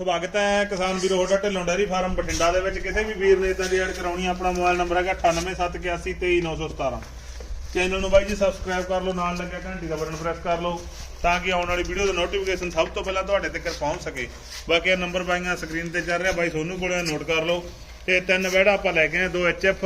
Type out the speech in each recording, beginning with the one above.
ਸਵਾਗਤ ਹੈ ਕਿਸਾਨ ਵੀਰੋ ਹੋਡਾ ਢਿੱਲੋਂ ਡੈਰੀ ਫਾਰਮ ਬਠਿੰਡਾ ਦੇ ਵਿੱਚ। ਕਿਸੇ ਵੀ ਵੀਰ ਨੇ ਇਦਾਂ ਦੀ ਐਡ ਕਰਾਉਣੀ ਆ, ਆਪਣਾ ਮੋਬਾਈਲ ਨੰਬਰ ਹੈਗਾ 9871823917 ਚੈਨਲ ਨੂੰ ਬਾਈ ਜੀ ਸਬਸਕ੍ਰਾਈਬ ਕਰ ਲਓ ਨਾਲ ਲੱਗਿਆ ਘੰਟੀ ਦਾ ਬਟਨ ਪ੍ਰੈਸ ਕਰ ਲਓ ਤਾਂ ਕਿ ਆਉਣ ਵਾਲੀ ਵੀਡੀਓ ਦਾ ਨੋਟੀਫਿਕੇਸ਼ਨ ਸਭ ਤੋਂ ਪਹਿਲਾਂ ਤੁਹਾਡੇ ਤੱਕ ਪਹੁੰਚ ਸਕੇ। ਬਾਕੀ ਇਹ ਨੰਬਰ ਪਾਈਆਂ ਸਕਰੀਨ ਤੇ ਚੱਲ ਰਿਹਾ ਬਾਈ ਸੋਨੂੰ ਕੋਲੇ ਨੋਟ ਕਰ ਲਓ। ਤੇ ਤਿੰਨ ਵਹਿੜਾ ਆਪਾਂ ਲੈ ਗਏ ਆਏ ਦੋ ਐਚਐਫ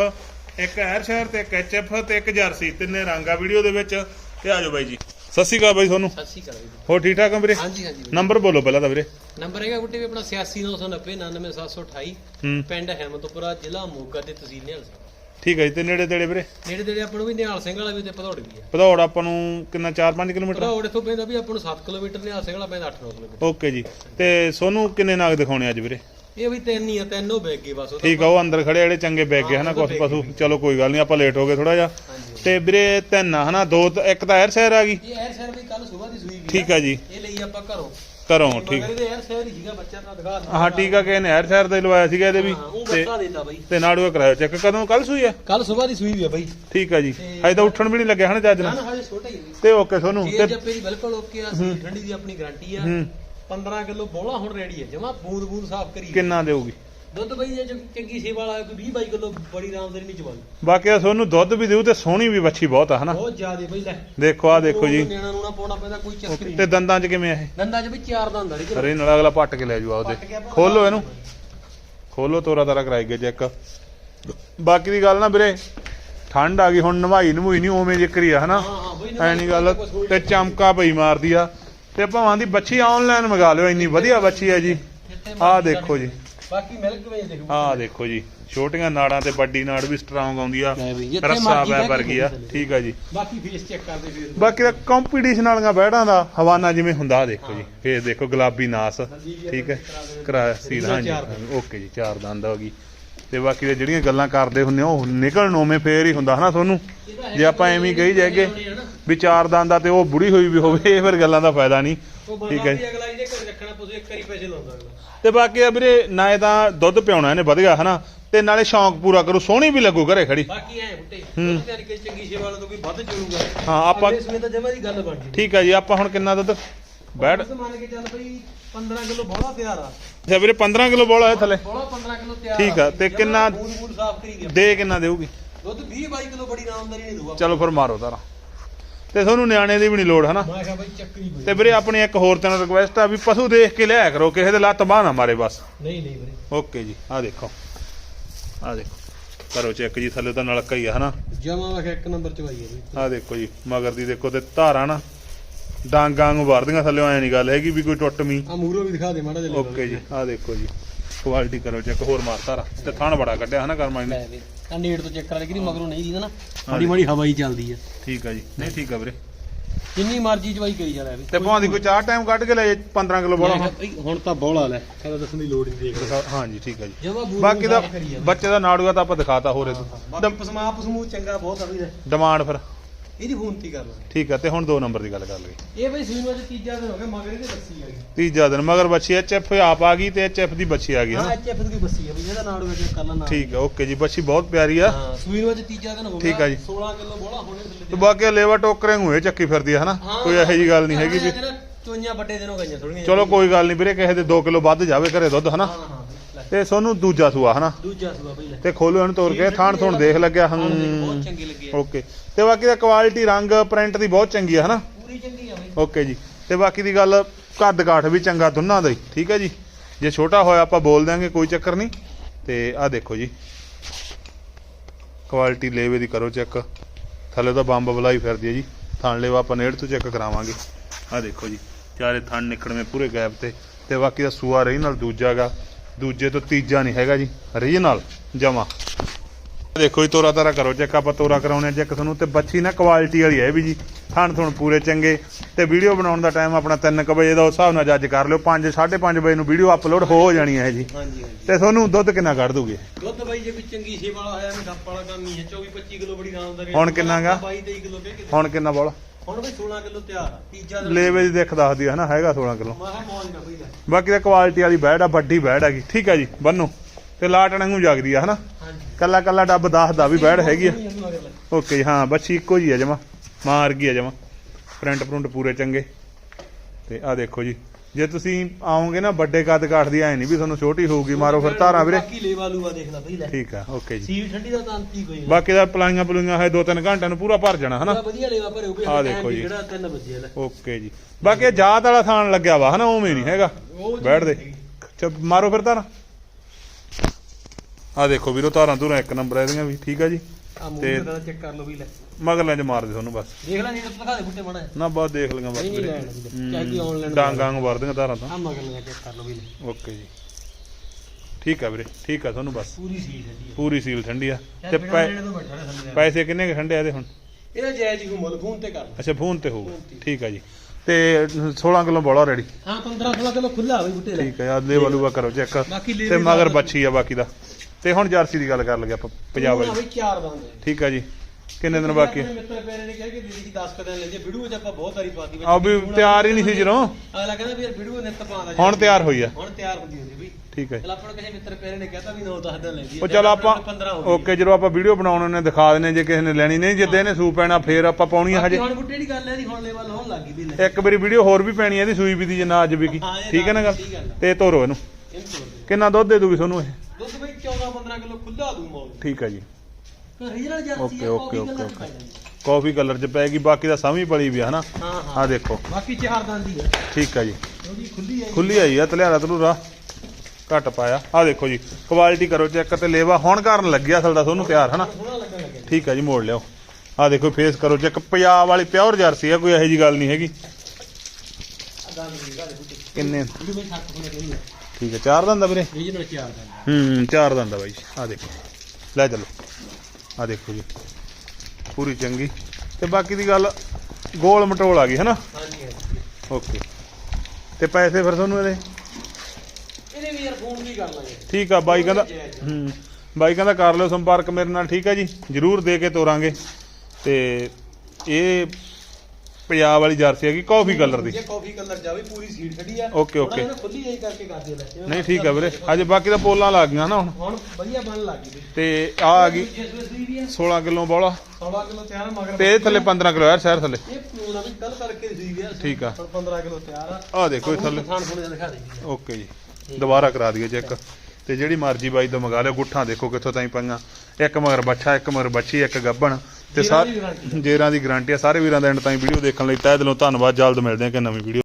ਇੱਕ ਹੈਰ ਸ਼ਹਿਰ ਤੇ ਇੱਕ ਐਚਐਫ ਤੇ ਇੱਕ ਜਰਸੀ ਤਿੰਨੇ ਰੰਗ ਆ ਵੀਡੀਓ ਦੇ ਵਿੱਚ। ਤੇ ਆਜੋ ਬਾਈ ਜੀ। ਸਤਿ ਸ਼੍ਰੀ ਅਕਾਲ ਬਾਈ ਸੋਨੂੰ ਸਤਿ ਸ਼੍ਰੀ ਅਕਾਲ ਜੀ। ਹੋਰ ਠੀਕ ਠਾਕ ਆ ਵੀਰੇ? ਹਾਂਜੀ ਹਾਂਜੀ ਨੰਬਰ ਬੋਲੋ ਪਹਿਲਾਂ ਤਾਂ ਵੀਰੇ। ਨੰਬਰ ਹੈਗਾ ਗੁੱਟੇ ਵੀ ਆਪਣਾ 86990 99728 ਹੂੰ। ਪਿੰਡ ਹੈਮਤਪੁਰਾ ਜ਼ਿਲ੍ਹਾ ਮੋਗਾ ਤੇ ਤਹਿਸੀਲ ਨਿਹਾਲ ਸਿੰਘ। ਠੀਕ ਹੈ ਜੀ ਤੇ ਨੇੜੇ ਤੇੜੇ ਵੀਰੇ? ਨੇੜੇ ਤੇੜੇ ਆਪਾਂ ਨੂੰ ਵੀ ਨਿਹਾਲ ਸਿੰਘ ਵਾਲਾ ਵੀ ਤੇ ਭਦੌੜ ਵੀ ਆ। ਭਦੌੜ ਆਪਾਂ ਨੂੰ ਕਿੰਨਾ 4-5 ਕਿਲੋਮੀਟਰ? ਭਦੌੜ ਇੱਥੋਂ ਪੈਂਦਾ ਵੀ ਆਪਾਂ ਨੂੰ 7 ਕਿਲੋਮੀਟਰ ਨਿਹਾਲ ਸਿੰਘ ਵਾਲਾ ਪੈਂਦਾ 8-9 ਕਿਲੋਮੀਟਰ। ਓਕੇ ਜੀ। ਤੇ ਸੋਨੂੰ ਕਿੰਨੇ ਨਾਗ ਦਿਖਾਉਣੇ ਅੱਜ ਵੀਰੇ? ਇਹ ਵੀ ਤਿੰਨ ਹੀ ਆ ਤਿੰਨੋਂ ਬੈਗ ਬਸ ਉਹ ਤਾਂ ਠੀਕ ਆ ਉਹ ਅੰਦਰ ਖੜੇ ਜਿਹੜੇ ਚੰਗੇ ਬੈਗ ਗਏ ਹਨਾ ਕੁਛ ਪਸ਼ੂ। ਚਲੋ ਕੋਈ ਗੱਲ ਨਹੀਂ ਆਪਾਂ ਲੇਟ ਹੋ ਗਏ ਥੋੜਾ ਜਿਹਾ। ਹਾਂਜੀ। ਤੇ ਵੀਰੇ ਤਿੰਨ ਆ ਹਨਾ? ਦੋ ਤਾਂ- ਇੱਕ ਤਾਂ ਐਰ ਸ਼ਹਿਰ ਆ ਗਈ। ਇਹ ਐਰ ਸਰ ਵੀ ਕੱਲ ਸਵੇਰ ਦੀ ਸੂਈ ਵੀ ਠੀਕ ਆ ਜੀ। ਇਹ ਲਈ ਆਪਾਂ ਘਰੋਂ। ਘਰੋਂ ਠੀਕ। ਮਗਰ ਇਹਦੇ ਐਰ ਸਰ ਹੀ ਸੀਗਾ ਬੱਚਾ ਤਾਂ ਦਿਖਾ ਦਿੰਦਾ। ਆਹ ਟੀਕਾ ਕਿਸੇ ਨੇ ਐਰ ਸ਼ਹਿਰ ਤੇ ਲਵਾਇਆ ਸੀਗਾ ਇਹਦੇ ਵੀ। ਹਾਂ, ਉਹ ਤੇ ਬੱਚਾ ਦੇਤਾ ਬਾਈ। ਤੇ ਨਾੜੂਆ ਕਰਾਇਆ। ਚੈੱਕ ਕਦੋਂ? ਕੱਲ ਸੂਈ ਆ? ਕੱਲ ਸਵੇਰ ਦੀ ਸੂਈ ਵੀ ਆ ਬਾਈ। ਠੀਕ ਆ ਜੀ। ਅਜੇ ਤਾਂ ਉੱਠਣ ਵੀ ਨਹੀਂ ਲੱਗਿਆ ਹਨਾ ਚੱਜ ਨਾ? ਨਾਲ ਨਾ ਹਜੇ ਛੋਟਾ ਹੀ ਆ ਤੇ ਓਕੇ ਸੋਨੂੰ। ਇਹ ਤੇ ਜੱਪੇ ਦੀ ਬਿਲਕੁਲ ਓਕੇ ਆ ਸੀ ਠੰਡੀ ਦੀ ਆਪਣੀ ਗਾਰੰਟੀ ਆ। ਹੂੰ। 15 ਕਿਲੋ ਬੋਲਾ ਹੁਣ ਰੈਡੀ ਹੈ ਜਮਾ ਬੂੰਦ ਬੂੰਦ ਸਾਫ਼ ਕਰੀ। ਕਿੰਨਾ ਦੇਊਗੀ? ਦੁੱਧ ਬਈ ਜੇ ਚੰ- ਚੰਗੀ ਸੇਵਾ ਵਾਲਾ ਕੋਈ 20 22 ਕਿਲੋ ਬੜੀ ਆਰਾਮਦਾਰੀ ਨਹੀਂ ਚਵਾਲ ਬਾਕੀ ਆ ਸੋਨੂੰ ਦੁੱਧ ਵੀ ਦੇਊ ਤੇ ਸੋਹਣੀ ਵੀ ਵੱਛੀ ਬਹੁਤ ਆ ਹਨਾ? ਬਹੁਤ ਜ਼ਿਆਦੇ ਬਈ ਲੈ। ਦੇਖੋ ਆ ਦੇਖੋ ਜੀ। ਨਿਆਣਾ ਨੂੰ ਨਾ ਪਾਉਣਾ ਪੈਂਦਾ ਕੋਈ ਚੱਕਰ ਤੇ ਦੰਦਾਂ 'ਚ ਕਿਵੇਂ ਆ ਇਹ? ਦੰਦਾਂ 'ਚ ਵੀ ਚਾਰ ਦੰਦ ਆ ਰਹੀ ਅਰੇ ਨਾਲ ਅਗਲਾ ਪੱਟ ਕੇ ਲੈ ਜੂ ਉਹਦੇ ਕੇ ਆਪਾਂ ਖੋਲੋ ਇਹਨੂੰ। ਖੋਲੋ ਤੋਰਾ ਤਾਰਾ ਕਰਾਈ ਗਏ ਚੈੱਕ ਬਾਕੀ ਦੀ ਗੱਲ ਨਾ ਵੀਰੇ ਠੰਡ ਆ ਗਈ ਹੁਣ ਨਵਾਈ ਨਵੂਈ ਨਹੀਂ ਉਵੇਂ ਜ਼ਿਕਰੀ ਆ ਹਨਾ? ਐ ਨਹੀਂ ਗੱਲ ਤੇ ਚਮਕਾ ਪਈ ਮਾਰਦੀ ਆ। ਤੇ ਭਾਵਾਂ ਦੀ ਬੱਚੀ ਆਨਲਾਈਨ ਮੰਗਾ ਲਿਓ ਇੰਨੀ ਵਧੀਆ ਬੱਚੀ ਆ ਜੀ। ਆਹ ਦੇਖੋ ਜੀ। ਬਾਕੀ ਮਿਲਕ ਵੇਚ ਦੇਖੋ ਆਹ ਦੇਖੋ ਜੀ। ਛੋਟੀਆਂ ਨਾੜਾਂ ਤੇ ਵੱਡੀ ਨਾੜ ਵੀ ਸਟਰੋਂਗ ਆਉਂਦੀ ਆ। ਲੈ ਬਈ, ਜਿੱਥੇ ਰੱਸਾ ਮਰਜ਼ੀ ਵੈ ਬਹਿ ਕੇ ਵਰਗੀ ਆ। ਠੀਕ ਆ ਜੀ। ਬਾਕੀ ਫੇਸ ਚੈੱਕ ਕਰਦੇ ਫੇਰ। ਬਾਕੀ ਦਾ ਕੰਪੀਟੀਸ਼ਨ ਵਾਲੀਆਂ ਬੈੜਾਂ ਦਾ ਹਵਾਨਾ ਜਿਵੇਂ ਹੁੰਦਾ ਆਹ ਦੇਖੋ ਜੀ। ਫੇਰ ਦੇਖੋ ਗੁਲਾਬੀ ਨਾਸ। ਠੀਕ ਹੈ। ਕਰਾ ਸੀਲ ਹਾਂਜੀ ਓਕੇ ਜੀ ਚਾਰ ਦੰਦ ਹੋ ਗਈ। ਤੇ ਬਾਕੀ ਦੇ ਜਿਹੜੀਆਂ ਗੱਲਾਂ ਕਰਦੇ ਹੁੰਦੇ ਉਹ ਨਿਕਲਣ ਉਵੇਂ ਫੇਰ ਹੀ ਹੁੰਦਾ ਹਨਾ ਤੁਹਾਨੂੰ ਜੇ ਆਪਾਂ ਐਵੇਂ ਹੀ ਕਹੀ ਜਾਈਏ ਵੀ ਚਾਰ ਦੰਦ ਆ ਤੇ ਉਹ ਬੁੜੀ ਹੋਈ ਵੀ ਹੋਵੇ ਇਹ ਫਿਰ ਗੱਲਾਂ ਦਾ ਫਾਇਦਾ ਨਹੀਂ। ਠੀਕ ਹੈ ਤੇ ਬਾਕੀ ਆ ਵੀਰੇ ਨਾ ਇਹ ਤਾਂ ਦੁੱਧ ਪਿਆਉਣਾ ਇਹਨੇ ਵਧੀਆ ਹਨਾ? ਤੇ ਨਾਲੇ ਸ਼ੌਂਕ ਪੂਰਾ ਕਰੂ ਸੋਹਣੀ ਵੀ ਲੱਗੂ ਘਰੇ ਖੜੀ। ਬਾਕੀ ਐ ਬੁੱਟੇ ਹੂੰ। ਚੰਗੀ ਸੇਵਾ ਵਾਲਾ ਤੋਂ ਕੋਈ ਵੱਧ ਜੁੜੂਗਾ ਹਾਂ ਆਪਾਂ ਅਗਲੇ ਸਮੇਂ ਤਾਂ ਜਮਾ ਦੀ ਗੱਲ ਬਣ ਠੀਕ ਆ ਜੀ ਆਪਾਂ ਹੁਣ ਕਿੰਨਾ ਦੁੱਧ? ਬਸ ਮੰਨ ਕੇ ਚੱਲ ਬਈ 15 ਕਿਲੋ ਬੋਲਾ ਤਿਆਰ ਆ। ਅੱਛਾ ਵੀਰੇ 15 ਕਿਲੋ ਬੋਲਾ ਹੈ ਥੱਲੇ। ਬੋਲਾ 15 ਕਿਲੋ ਤਿਆਰ ਠੀਕ ਆ, ਤੇ ਕਿੰਨਾ- ਬੂੰਦ ਬੂੰਦ ਸਾਫ਼ ਕਰੀ ਗਿਆ ਦੇ ਕਿੰਨਾ ਦੇਊਗੀ? ਦੁੱਧ 20 22 ਕਿਲੋ ਬੜੀ ਆਮਦਨੀ ਨਹੀਂ ਦੂਗਾ ਚਲੋ ਫਿਰ ਮਾਰੋ ਤਾਰਾ। ਤੇ ਤੁਹਾਨੂੰ ਨਿਆਣੇ ਦੀ ਵੀ ਨਹੀਂ ਲੋੜ ਹਨਾ? ਤੇ ਵੀਰੇ ਆਪਣੀ ਇੱਕ ਹੋਰ ਤੈਨੂੰ ਰਿਕੁਐਸਟ ਆ ਵੀ ਪਸ਼ੂ ਦੇਖ ਕੇ ਲਿਆ ਕਰੋ ਕਿਸੇ ਦੇ ਲੱਤ ਬਾਹ ਨਾ ਮਾਰੇ ਬਸ। ਨਹੀਂ ਨਹੀਂ ਵੀਰੇ। ਓਕੇ ਜੀ ਆਹ ਦੇਖੋ। ਆਹ ਦੇਖੋ। ਕਰੋ ਚੈੱਕ ਜੀ ਥੱਲੇ ਤਾਂ ਨਲਕਾ ਹੀ ਆ ਹਨਾ? ਜਮਾ ਕਿਹਾ ਇੱਕ ਨੰਬਰ ਚ ਵਾਈ ਹੈ ਬਈ। ਆਹ ਦੇਖੋ ਜੀ ਮਗਰ ਦੀ ਦੇਖੋ ਤੇ ਧਾਰਾਂ ਨਾ। ਡਾਂਗਾਂ ਨੂੰ ਵਰਦੀਆਂ ਥੱਲੇ ਐ ਨਹੀਂ ਗੱਲ ਹੈਗੀ ਵੀ ਕੋਈ ਟੁੱਟ ਮੀ ਆ ਮੂਰੋ ਵੀ ਦਿਖਾ ਦੇ ਮਾੜਾ ਜਿਹਾ ਓਕੇ ਜੀ ਆਹ ਦੇਖੋ ਜੀ ਕੁਆਲਿਟੀ ਕਰੋ ਚੈੱਕ ਹੋਰ ਮਾਰ ਧਾਰਾ ਤੇ ਥਣ ਬੜਾ ਕੱਢਿਆ ਹਨਾ ਕਰਮਾਈ ਨੇ। ਆ ਨੇੜ ਤੋਂ ਚੈੱਕ ਕਰ ਲੈ ਕਿ ਮਗਰੋਂ ਨਹੀਂ ਦੀਦਾ ਨਾ। ਮਾੜੀ ਮਾੜੀ ਹਵਾ ਹੀ ਚੱਲਦੀ ਆ। ਠੀਕ ਆ ਜੀ। ਨਹੀਂ ਠੀਕ ਆ ਵੀਰੇ। ਜਿੰਨੀ ਮਰਜ਼ੀ ਚਵਾਈ ਕਰੀ ਜਾ ਲੈ ਵੀ। ਤੇ ਭਾਂ ਦੀ ਕੋਈ ਚਾਰ ਟਾਈਮ ਕੱਢ ਕੇ ਲੈ ਜੇ 15 ਕਿਲੋ ਬੋਲਾ ਹੁਣ। ਤਾਂ ਬੋਲਾ ਲੈ ਕਹਿੰਦਾ ਦੱਸਣ ਦੀ ਲੋੜ ਨਹੀਂ ਦੇਖ ਹਾਂ ਜੀ ਠੀਕ ਆ ਜੀ। ਬਾਕੀ ਦਾ ਬੱਚੇ ਦਾ ਨਾੜੂਆ ਤਾਂ ਆਪਾਂ ਦਿਖਾਤਾ ਹੋਰ ਇਹਦੇ ਬਾਕੀ ਪਸਮਾ ਪਸਮੂ ਚੰਗਾ ਬਹੁਤ ਆ ਵੀ ਡਿਮਾਂਡ ਫਿਰ। ਇਹਦੀ ਫੋਨ ਤੀ ਕਰ ਲੈ। ਠੀਕ ਆ ਤੇ ਹੁਣ ਦੋ ਨੰਬਰ ਦੀ ਗੱਲ ਕਰ ਲਈਏ। ਇਹ ਬਈ ਸੂਈ ਵਿੱਚ ਤੀਜਾ ਦਿਨ ਹੋ ਗਿਆ ਮਗਰ ਇਹਦੇ ਬੱਸੀ ਆ ਗਈ। ਤੀਜਾ ਦਿਨ ਮਗਰ ਬੱਚੀ ਐਚਐਫ ਆਪ ਆ ਗਈ ਤੇ ਐਚਐਫ ਦੀ ਬੱਚੀ ਆ ਗਈ ਹਾਂ ਹਨਾ? ਐਚਐਫ ਦੀ ਬੱਸੀ ਆ ਬਈ ਇਹਦਾ ਨਾੜ ਵਿੱਚ ਕਰ ਲੈਣਾ ਠੀਕ ਆ ਓਕੇ ਜੀ ਬੱਚੀ ਬਹੁਤ ਪਿਆਰੀ ਆ। ਹਾਂ ਸੂਈ ਵਿੱਚ ਤੀਜਾ ਦਿਨ ਹੋ ਗਿਆ ਠੀਕ ਆ ਜੀ। 16 ਕਿਲੋ ਬੋਲਾ ਹੋਣੇ ਥੱਲੇ ਤੇ। ਬਾਕੀ ਲੇਵਾ ਟੋਕਰੇ ਨੂੰ ਇਹ ਚੱਕੀ ਫਿਰਦੀ ਆ ਹਨਾ? ਕੋਈ ਇਹੋ ਜੀ ਗੱਲ ਨਹੀਂ ਹੈਗੀ ਵੀ ਚੋਈਆਂ ਵੱਡੇ ਦਿਨ ਹੋ ਗਈਆਂ ਥੋੜੀਆਂ ਚਲੋ ਕੋਈ ਗੱਲ ਨਹੀਂ ਵੀਰੇ ਕਿਸੇ ਦੇ 2 ਕਿਲੋ ਵੱਧ ਜਾਵੇ ਘਰੇ ਦੁੱਧ ਹਨਾ? ਹਾਂ ਹਾਂ। ਤੇ ਸੋਨੂੰ ਦੂਜਾ ਸੂਆ ਹਨਾ? ਦੂਜਾ ਸੂਆ ਬਈ ਤੇ ਖੋਲੋ ਇਹਨੂੰ ਤੋੜ ਕੇ ਥਾਣ ਥੋਣ ਦੇਖ ਲੱਗਿਆ ਹਾਂ ਬਹੁਤ ਚੰਗੀ ਲੱਗੀ ਓਕੇ। ਤੇ ਬਾਕੀ ਦਾ ਕੁਆਲਿਟੀ ਰੰਗ ਪ੍ਰਿੰਟ ਦੀ ਬਹੁਤ ਚੰਗੀ ਆ ਹਨਾ? ਪੂਰੀ ਚੰਗੀ ਆ ਬਈ। ਓਕੇ ਜੀ। ਤੇ ਬਾਕੀ ਦੀ ਗੱਲ ਕੱਦ ਕਾਠ ਵੀ ਚੰਗਾ ਦੋਨਾਂ ਦਾ ਹੀ ਠੀਕ ਹੈ ਜੀ? ਜੇ ਛੋਟਾ ਹੋਇਆ ਆਪਾਂ ਬੋਲ ਦਿਆਂਗੇ ਕੋਈ ਚੱਕਰ ਨਹੀਂ। ਤੇ ਆਹ ਦੇਖੋ ਜੀ। ਕੁਆਲਿਟੀ ਲੇਵੇ ਦੀ ਕਰੋ ਚੈੱਕ। ਥੱਲੇ ਤਾਂ ਬੰਬ ਬਲਾਈ ਫਿਰਦੀ ਹੈ ਜੀ। ਥਣ ਲੇਵਾ ਆਪਾਂ ਨੇੜ ਤੋਂ ਚੈੱਕ ਕਰਾਵਾਂਗੇ। ਆਹ ਦੇਖੋ ਜੀ। ਚਾਰੇ ਥਣ ਨਿਕੜਵੇਂ ਪੂਰੇ ਗੈਪ ਤੇ। ਤੇ ਬਾਕੀ ਦਾ ਸੂਆ ਰਹੀ ਨਾਲ ਦੂਜਾਗਾ ਦੂਜੇ ਤੋਂ ਤੀਜਾ ਨਹੀਂ ਹੈਗਾ ਜੀ ਰੀਜਨਲ ਜਮਾ। ਦੇਖੋ ਜੀ ਤੋਰਾ ਤਾਰਾ ਕਰੋ ਚੈੱਕ ਆਪਾਂ ਤੋਰਾ ਕਰਾਉਣੇ ਚੈੱਕ ਤੁਹਾਨੂੰ ਤੇ ਬੱਚੀ ਨਾ ਕੁਆਲਿਟੀ ਵਾਲੀ ਹੈ ਵੀ ਜੀ ਥਣ ਥਣ ਪੂਰੇ ਚੰਗੇ। ਤੇ ਵੀਡੀਓ ਬਣਾਉਣ ਦਾ ਟਾਈਮ ਆਪਣਾ 3 ਵਜੇ ਦਾ ਉਸ ਹਿਸਾਬ ਨਾਲ ਜੱਜ ਕਰ ਲਿਓ 5 5:30 ਵਜੇ ਨੂੰ ਵੀਡੀਓ ਅਪਲੋਡ ਹੋ ਜਾਣੀ ਹੈ ਜੀ। ਤੇ ਤੁਹਾਨੂੰ ਦੁੱਧ ਕਿੰਨਾ ਕੱਢ ਦੂਗੇ? ਦੁੱਧ ਬਾਈ ਜੇ ਕੋਈ ਚੰਗੀ ਸੇਵਾ ਵਾਲਾ ਆਇਆ ਮੈਂ ਵਾਲਾ ਕੰਮ ਹੀ ਹੈ 24 25 ਕਿਲੋ ਬੜੀ ਆਰਾਮਦਾਰੀ ਹੁਣ ਕਿੰਨਾ ਗਾ? 22 23 ਕਿਲੋ ਹੁਣ ਕਿੰਨਾ ਬੋਲ? ਹੁਣ ਬਈ 16 ਕਿਲੋ ਤਿਆਰ ਆ ਤੀਜਾ ਦਿਨ। ਲੇਵੇ ਦੀ ਦੇਖ ਦੱਸਦੀ ਹੈ ਨਾ ਹੈਗਾ 16 ਕਿਲੋ। ਮੈਂ ਕਿਹਾ ਮੌਜ ਨਾ ਬਈ ਲੈ। ਬਾਕੀ ਦਾ ਕੁਆਲਿਟੀ ਵਾਲੀ ਬੈੜ ਆ ਵੱਡੀ ਬੈੜ ਹੈਗੀ। ਠੀਕ ਹੈ ਜੀ ਬੰਨੋ। ਤੇ ਲਾਟ ਵਾਂਗੂ ਜਾਗਦੀ ਆ ਹਨਾ? ਕੱਲਾ ਕੱਲਾ ਡੱਬ ਦੱਸਦਾ ਵੀ ਬੈੜ ਹੈਗੀ ਆ। ਓਕੇ ਜੀ ਹਾਂ ਬੱਚੀ ਇੱਕੋ ਜੀ ਆ ਜਮਾ। ਮਾਰ ਗਈ ਆ ਜਮਾ। ਪ੍ਰਿੰਟ ਪ੍ਰਿੰਟ ਪੂਰੇ ਚੰਗੇ। ਤੇ ਆ ਦੇਖੋ ਜੀ। ਜੇ ਤੁਸੀਂ ਆਓਗੇ ਨਾ ਵੱਡੇ ਕੱਦ ਕਾਠ ਦੀ ਐ ਨਹੀਂ ਵੀ ਤੁਹਾਨੂੰ ਛੋਟੀ ਹੋਊਗੀ ਮਾਰੋ ਫਿਰ ਧਾਰਾਂ ਵੀਰੇ। ਬਾਕੀ ਲੇਵਾ ਲੂਵਾ ਦੇਖਣਾ ਬਈ ਲੈ। ਠੀਕ ਆ ਓਕੇ ਜੀ। ਸੀਲ ਠੰਡੀ ਦਾ ਤਾਂ ਅੰਤ ਕੋਈ ਨਹੀਂ ਬਾਕੀ ਦਾ ਪਲਾਈਆਂ ਪਲੂਈਆਂ ਹੈ 2-3 ਘੰਟਿਆਂ ਨੂੰ ਪੂਰਾ ਭਰ ਜਾਣਾ ਹਨਾ? ਵਧੀਆ ਲੇਵਾ ਭਰੇ ਹੋਵੇ ਆਹ ਦੇਖੋ ਜੀ। ਜਿਹੜਾ 3 ਵਜੇ ਲੈ। ਓਕੇ ਜੀ। ਬਾਕੀ ਜਾਤ ਵਾਲਾ ਥਾਣ ਲੱਗਿਆ ਵਾ ਹਨਾ? ਉਵੇਂ ਨਹੀਂ ਹੈਗਾ। ਬੈਠ ਦੇ। ਹੈਗੀ। ਮਾਰੋ ਫਿਰ ਧਾਰਾਂ। ਆ ਦੇਖੋ ਵੀਰੋ ਧਾਰਾਂ ਧੂਰਾਂ ਇੱਕ ਨੰਬਰ ਇਹਦੀਆਂ ਵੀ ਠੀਕ ਆ ਜੀ? ਆ ਮੂੰਹ ਤੇ- ਤੇ ਚੈੱਕ ਕਰ ਲਓ ਵੀ ਲੈ। ਮਗਰਲਾਂ ਚ ਮਾਰ ਦੇ ਤੁਹਾਨੂੰ ਬਸ। ਦੇਖ ਲੈ ਨਹੀਂ ਤਾਂ ਦਿਖਾ ਦੇ ਬੁੱਟੇ ਮਾੜਾ ਜਿਹਾ। ਨਾ ਬਾਅਦ ਦੇਖ ਲਈਆਂ ਬਸ ਨਹੀਂ ਨਹੀਂ ਵੀਰੇ। ਲੈਣ ਦੀ ਚਾਹੇ ਕੋਈ ਆਨਲਾਈਨ ਡਾਂਗ ਡਾਂਗ ਵਰ ਦੀਆਂ ਧਾਰਾਂ ਤਾਂ। ਆ ਮਗਰ ਲਗਾ ਚੈੱਕ ਕਰ ਲਓ ਵੀ ਲੈ। ਓਕੇ ਜੀ। ਠੀਕ ਆ ਵੀਰੇ ਠੀਕ ਆ ਤੁਹਾਨੂੰ ਬਸ। ਪੂਰੀ ਸੀਲ ਠੰਡੀ ਹੈ ਪੂਰੀ ਸੀਲ ਠੰਡੀ ਆ। ਤੇ ਪੈ- ਪੈਸੇ ਕਿੰਨੇ ਕੁ ਠੰਡੇ ਆ ਇਹਦੇ ਹੁਣ? ਇਹਦਾ ਜਾਇਜ਼ ਹੀ ਮੁੱਲ ਫੋਨ ਤੇ ਕਰ। ਅੱਛਾ ਫੋਨ ਤੇ ਹੋਊ ਫੋਨ ਤੇ। ਠੀਕ ਆ ਜੀ। ਤੇ 16 ਕਿਲੋ ਬੋਲਾ ਰੈਡੀ। ਹਾਂ 15 16 ਕਿਲੋ ਖੁੱਲਾ ਹੋਵੇ ਬੁੱਟੇ ਲੈ। ਠੀਕ ਆ ਲੈ ਵਾਲੂਆ ਕਰੋ ਚੈੱਕ। ਬਾਕੀ ਲੈ ਤੇ ਮਗਰ ਬੱਚੀ ਆ ਬਾਕੀ ਦਾ। ਤੇ ਹੁਣ ਜਰਸੀ ਦੀ ਗੱਲ ਕਰ ਲਗੇ ਆਪਾਂ ਪੰਜਾਬ ਵਾਲੀ। ਵਾਲੀ ਚਾਰ ਦੰਦ ਠੀਕ ਆ ਜੀ। ਕਿੰਨੇ ਦਿਨ ਬਾਕੀ? ਆਪਣੇ ਮਿੱਤਰ ਪੈਰੇ ਨੇ ਕਿਹਾ ਕਿ ਦੀਦੀ ਜੀ 10 ਕਦਨ ਲੈ ਜੇ ਵੀਡੀਓ ਚ ਆਪਾਂ ਬਹੁਤ ਸਾਰੀ ਪਾਤੀ ਆ ਵੀ ਤਿਆਰ ਹੀ ਨਹੀਂ ਸੀ ਜਦੋਂ। ਅਗਲਾ ਕਹਿੰਦਾ ਵੀ ਯਾਰ ਵੀਡੀਓ ਨਿੱਤ ਪਾਉਂਦਾ ਜੀ। ਹੁਣ ਤਿਆਰ ਹੋਈ ਆ। ਹੁਣ ਤਿਆਰ ਹੁੰਦੀ ਹੁੰਦੀ ਵੀ ਠੀਕ ਹੈ ਚਲ ਆਪਾਂ ਨੂੰ ਕਿਸੇ ਮਿੱਤਰ ਪੈਰੇ ਨੇ ਕਹਿਤਾ ਵੀ 9 10 ਦਿਨ ਲੈਂਦੀ ਉਹ ਚਲ ਆਪਾਂ 15 ਹੋ ਗਈ ਓਕੇ ਜਦੋਂ ਆਪਾਂ ਵੀਡੀਓ ਬਣਾਉਣ ਨੇ ਦਿਖਾ ਦਿੰਨੇ ਜੇ ਕਿਸੇ ਨੇ ਲੈਣੀ ਨਹੀਂ ਜਿੱਦੇ ਇਹਨੇ ਸੂ ਪੈਣਾ ਫੇਰ ਆਪਾਂ ਪਾਉਣੀ ਆ ਹਜੇ। ਹੁਣ ਬੁੱਟੇ ਦੀ ਗੱਲ ਹੈ ਦੀ ਹੁਣ ਲੈਵਲ ਹੋਣ ਲੱਗੀ ਲੈ। ਇੱਕ ਵਾਰੀ ਵੀਡੀਓ ਹੋਰ ਵੀ ਪੈਣੀ ਆ ਇਹਦੀ ਸੂਈ ਵੀ ਦੀ ਜੇ ਨਾ ਅੱਜ ਵੀ ਕੀ। ਹਾਂ, ਇਹ ਠੀਕ ਹੈ ਨਾ ਗੱਲ? ਠੀਕ ਆ। ਤੇ ਤੋਰੋ ਇਹਨੂੰ। ਇਹਨੂੰ ਤੋੜ ਦੇ। ਕਿੰਨਾ ਦੁੱਧ ਦੇ ਦੂਗੀ ਤੁਹਾਨੂੰ ਇਹ? ਖੁੱਲਾ ਦੂੰ ਮੌਲ ਠੀਕ ਆ ਜੀ। ਰੀਜਨਲ ਜਰਸੀ ਓਕੇ, ਓਕੇ, ਕਾਫੀ ਓਕੇ, ਚ। ਪੈ ਜਾਂਦੀ। ਕਾਫੀ ਕਲਰ ਚ ਪੈਗੀ ਬਾਕੀ ਦਾ ਸਮੀ ਪਲੀ ਵੀ ਆ ਹਨਾ? ਹਾਂ ਆ ਹਾਂ ਦੇਖੋ। ਬਾਕੀ ਚਾਰ ਦੰਦ ਹੀ ਹੈ ਠੀਕ ਆ ਜੀ। ਉਹਦੀ ਖੁੱਲੀ ਹੈ ਖੁੱਲੀ ਆਈ ਆ ਤਲਿਆਰਾ ਤਲੂਰਾ। ਘੱਟ ਪਾਇਆ। ਆ ਦੇਖੋ ਜੀ ਕੁਆਲਿਟੀ ਕਰੋ ਚੈੱਕ ਤੇ ਲੇਵਾ ਹੁਣ ਕਰਨ ਲੱਗਿਆ ਅਸਲ ਦਾ ਤੁਹਾਨੂੰ ਤਿਆਰ ਹਨਾ? ਸੋਹਣਾ ਲੱਗਣ ਲੱਗਿਆ ਠੀਕ ਆ ਜੀ ਮੋੜ ਲਿਓ ਆ ਦੇਖੋ ਫੇਸ ਕਰੋ ਚੈੱਕ ਪੰਜਾਬ ਵਾਲੀ ਪਿਓਰ ਜਰਸੀ ਆ ਕੋਈ ਇਹੋ ਜੀ ਗੱਲ ਨਹੀਂ ਹੈਗੀ। ਆ ਦੰਦ ਵੀ ਘਾੜੇ ਬੁੱਟੇ ਕਿੰਨੇ? ਇਹਦੇ ਵਿੱਚ ਸੱਤ ਹੋਣੇ ਚਾਹੀਦੇ ਠੀਕ ਆ ਚਾਰ ਦੰਦ ਆ ਵੀਰੇ? ਰੀਜਨਲ ਚਾਰ ਦੰਦ ਹੂੰ ਚਾਰ ਦੰਦ ਆ ਬਾਈ ਆ ਦੇਖੋ। ਲੈ ਚਲੋ। ਆ ਦੇਖੋ ਜੀ ਪੂਰੀ ਚੰਗੀ। ਤੇ ਬਾਕੀ ਦੀ ਗੱਲ ਗੋਲ ਮਟੋਲ ਆ ਗਈ ਹਨਾ? ਹਾਂਜੀ ਓਕੇ। ਤੇ ਪੈਸੇ ਫਿਰ ਤੁਹਾਨੂੰ ਇਹਦੇ? ਇਹਨੇ ਵੀ ਯਾਰ ਫੋਨ ਵੀ ਕਰ ਲਾਂਗੇ ਠੀਕ ਆ ਬਾਈ ਕਹਿੰਦਾ ਹੂੰ ਬਾਈ ਕਹਿੰਦਾ ਕਰ ਲਿਓ ਸੰਪਰਕ ਮੇਰੇ ਨਾਲ ਠੀਕ ਆ ਜੀ? ਜਰੂਰ ਦੇ ਕੇ ਤੋਰਾਂਗੇ। ਤੇ ਇਹ ਪੰਜਾਬ ਵਾਲੀ ਜਰਸੀ ਹੈਗੀ ਕਾਫੀ ਕਲਰ ਦੀ। ਜੇ ਕਾਫੀ ਕਲਰ ਜਾਵੇ ਪੂਰੀ ਸੀਟ ਖੜੀ ਆ। Okay, okay. ਖੁੱਲੀ ਜਾਈ ਕਰਕੇ ਕਰਦੇ ਲੈ ਨਹੀਂ ਠੀਕ ਆ ਵੀਰੇ। ਅਜੇ ਬਾਕੀ ਤਾਂ ਪੋਲਾਂ ਲੱਗ ਗਈਆਂ ਨਾ ਹੁਣ। ਹੁਣ ਵਧੀਆ ਬਣ ਲੱਗੀ ਬਈ ਤੇ ਆ ਆ ਗਈ ਜਿਸ ਵੇਲੇ ਸੂਈ ਵੀ ਆ। 16 ਕਿਲੋ ਬੋਲਾ। 16 ਕਿਲੋ ਤਿਆਰ ਆ, ਮਗਰ ਤੇ ਇਹ ਥੱਲੇ 15 ਕਿਲੋ ਯਾਰ ਸ਼ਹਿਰ ਥੱਲੇ। ਇਹ ਪੂਣਾ ਵੀ ਕੱਲ ਕਰਕੇ ਸੂਈ ਗਿਆ ਠੀਕ ਆ। ਹੁਣ 15 ਕਿਲੋ ਤਿਆਰ ਆ। ਆ ਦੇਖੋ ਇਹ ਥੱਲੇ। ਓਕੇ ਜੀ। ਦੁਬਾਰਾ ਕਰਾ ਦਈਏ ਚੈੱਕ। ਤੇ ਜਿਹੜੀ ਮਰਜ਼ੀ ਬਾਈ ਤੋਂ ਮੰਗਾ ਲਿਓ ਗੁੱਠਾਂ ਦੇਖੋ ਕਿੱਥੋਂ ਤਾਈਂ ਪਈਆਂ। ਇੱਕ ਮਗਰ ਬੱਚਾ ਇੱਕ ਮਗਰ ਬੱਚੀ ਇੱਕ ਗੱਬਣ। ਤੇ ਸਾਰੇ ਜੇਰਾਂ ਦੀ ਗਾਰੰਟੀ ਆ। ਸਾਰੇ ਵੀਰਾਂ ਦਾ ਐਂਡ ਤਾਈਂ ਵੀਡੀਓ ਦੇਖਣ ਲਈ ਤਹਿ ਦਿਲੋਂ ਧੰਨਵਾਦ। ਜਲਦ ਮਿਲਦੇ ਹਾਂ ਕਿ ਨਵੀਂ ਵੀਡੀਓ